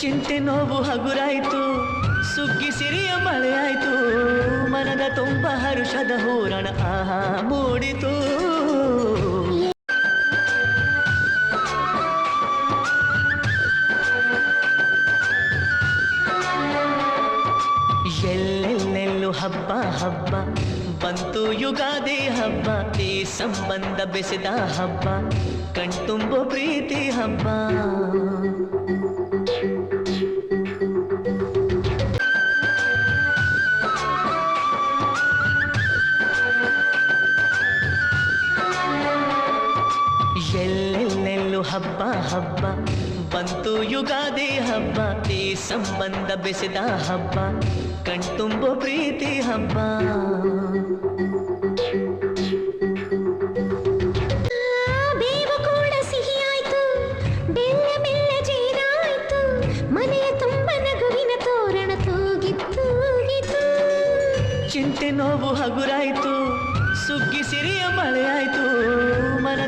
ನೋವು ಹಗುರಾಯಿತು, ಸುಗ್ಗಿ ಸಿರಿಯ ಮಳೆಯಾಯ್ತು ಮನದ ತುಂಬ ಹರುಷದ ಹೂರಣ ಆಹಾ ಮೂಡಿತು. ಎಲ್ಲೆಲ್ಲೆಲ್ಲೂ ಹಬ್ಬ ಹಬ್ಬ, ಬಂತು ಯುಗಾದಿ ಹಬ್ಬ, ಈ ಸಂಬಂಧ ಬೆಸೆದ ಹಬ್ಬ, ಕಣ್ತುಂಬ ಪ್ರೀತಿ ಹಬ್ಬ. ಎಲ್ಲೆಲ್ಲೆಲ್ಲೂ ಹಬ್ಬ ಹಬ್ಬ. ಬಂತು ಯುಗಾದಿ ಹಬ್ಬ ಈ ಸಂಬಂಧ ಬೆಸೆದ ಹಬ್ಬ. ಕಣ್ತುಂಬ ಪ್ರೀತಿ ಹಬ್ಬ. ಚಿಂತೆ ನೋವು ಹಗುರಾಯ್ತು. ಸುಗ್ಗಿ ಸಿರಿಯ ಮಳೆಯಾಯ್ತು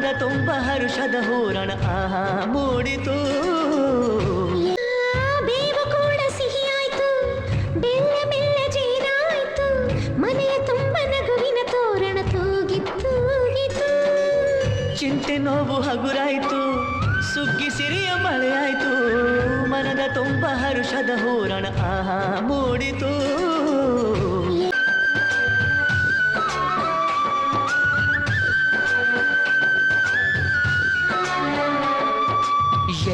ಮನದ ತುಂಬ ಹರುಷದ ಹೂರಣ ಆಹಾ ಮೂಡಿತು. ಬೇವು ಕೂಡ ಸಿಹಿಯಾಯ್ತು ಬೆಲ್ಲ ಬೆಲ್ಲ ಜೇನಾಯ್ತು ಮನೆಯ ತುಂಬ ನಗುವಿನ ತೋರಣ ತೂಗಿತ್ತು ತೂಗಿತು ಚಿಂತೆ ನೋವು ಹಗುರಾಯ್ತು ಸುಗ್ಗಿ ಸಿರಿಯ ಮಳೆಯಾಯ್ತು ಮನದ ತುಂಬ ಹರುಷದ ಹೂರಣ ಆಹಾ ಮೂಡಿತು.